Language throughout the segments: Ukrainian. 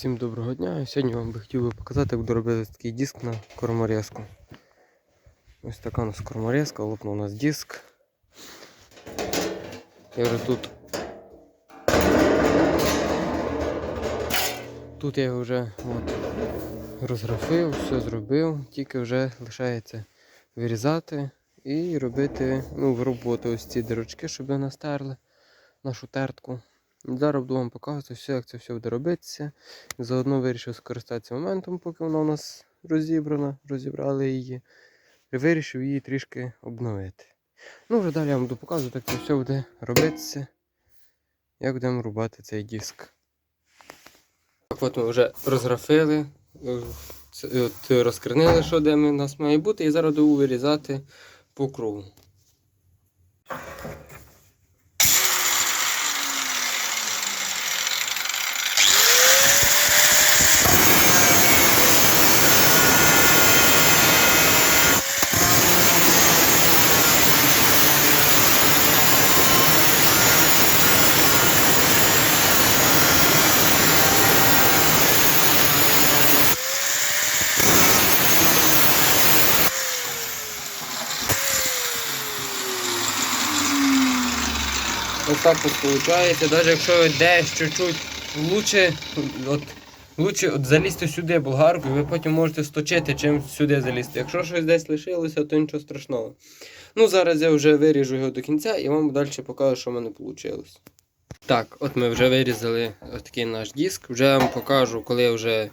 Всім доброго дня. Сьогодні вам би хотів би показати, як буду робити такий диск на корморезку. Ось така у нас корморезка, лопнув у нас диск. Я вже тут. Тут я вже от, розграфив, все зробив, тільки вже лишається вирізати і робити ну, в роботу ось ці дирочки, щоб вони настерли нашу тертку. Зараз буду вам показувати все, як це все буде робитися. Заодно вирішив скористатися моментом, поки вона у нас розібрана, розібрали її. Вирішив її трішки обновити. Ну, вже далі я вам буду показувати, як це все буде робитися, як будемо рубати цей диск. Так от ми вже розграфили, е, от розкринили, що де у нас має бути, і зараз буду вирізати по кругу. Ось так ось виходить. Навіть якщо десь чуть-чуть лучше, от, лучше от залізти сюди болгаркою, ви потім можете сточити, чим сюди залізти. Якщо щось десь лишилося, то нічого страшного. Ну, зараз я вже виріжу його до кінця і вам далі покажу, що в мене вийшло. Так, от ми вже вирізали такий наш диск. Вже вам покажу, коли я вже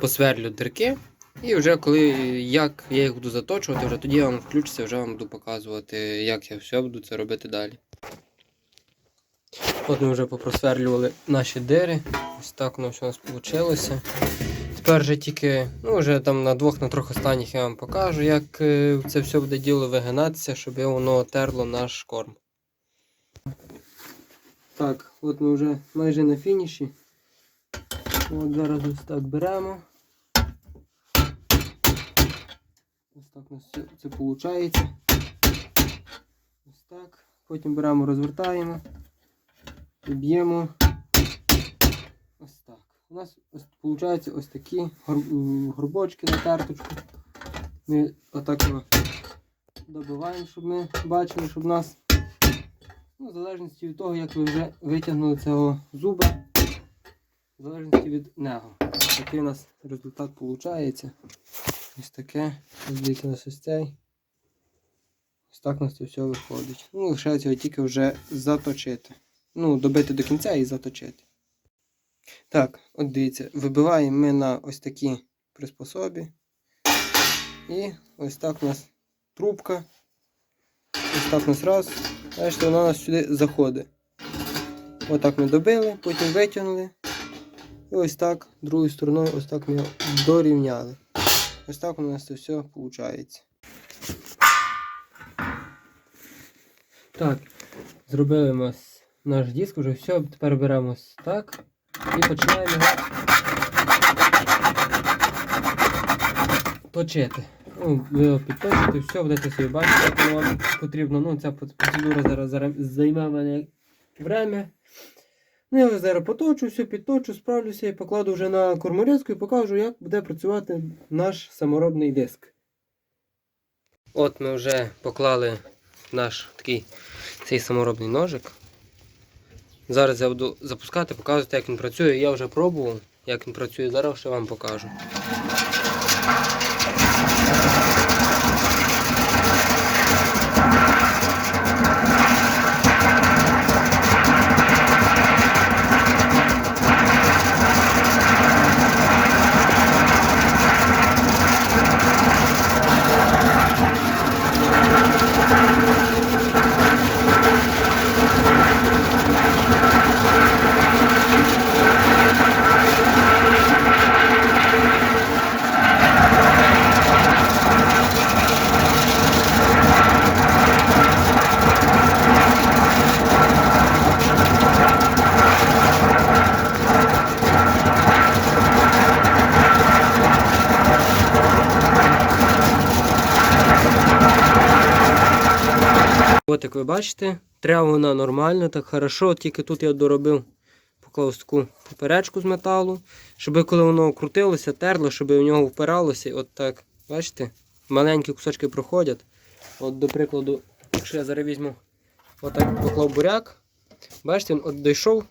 посверлю дирки. І вже коли як я їх буду заточувати, вже тоді я вам включуся, вже вам буду показувати, як я все буду це робити далі. От ми вже попросверлювали наші дири. Ось так воно все у нас вийшло. Тепер вже тільки, ну вже там на двох, на трьох останніх я вам покажу, як е, це все буде діло вигинатися, щоб воно терло наш корм. Так, от ми вже майже на фініші. От зараз ось так беремо. Ось так у нас це виходить. Ось так. Потім беремо, розвертаємо і б'ємо. Ось так. У нас ось, виходить ось такі горбочки на терточку. Ми отак його добиваємо, щоб ми бачили, щоб у нас, ну, в залежності від того, як ви вже витягнули цього зуба, в залежності від нього. Такий у нас результат виходить. Ось таке. Ось у нас ось цей. Ось так у нас це все виходить. Ну, лишається тільки вже заточити. Ну, добити до кінця і заточити. Так, от дивіться, вибиваємо ми на ось такі приспособі. І ось так у нас трубка. Ось так у нас раз. Бачите, вона у нас сюди заходить. Отак ми добили, потім витягнули. І ось так, другою стороною, ось так ми дорівняли. Ось так у нас це все виходить. Так, зробили ми ось наш диск, вже все, тепер беремо так і починаємо точити. Ну, підточите, все, будете собі бачити, як вам потрібно. Ну, ця процедура зараз, займе мене время. Ну, я зараз поточу, все підточу, справлюся і покладу вже на корморезку і покажу, як буде працювати наш саморобний диск. От ми вже поклали наш такий цей саморобний ножик. Зараз я буду запускати, показувати, як він працює. Я вже пробував, як він працює, зараз ще вам покажу. От як ви бачите, трява вона нормально, так хорошо, тільки тут я доробив поклав таку поперечку з металу, щоб коли воно крутилося, терло, щоб у нього впиралося. От так, бачите, маленькі кусочки проходять. От, до прикладу, якщо я зараз візьму, отак поклав буряк, бачите, він от дійшов,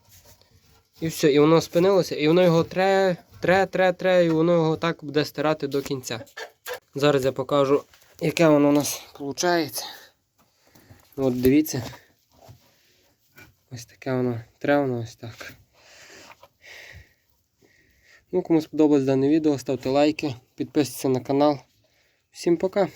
і все, і воно спинилося, і воно його тре, тре, тре, тре, і воно його так буде стирати до кінця. Зараз я покажу, яке воно у нас виходить. От дивіться. Ось таке воно тре воно ось так. Ну, кому сподобалось дане відео, ставте лайки, підписуйтесь на канал. Всім пока!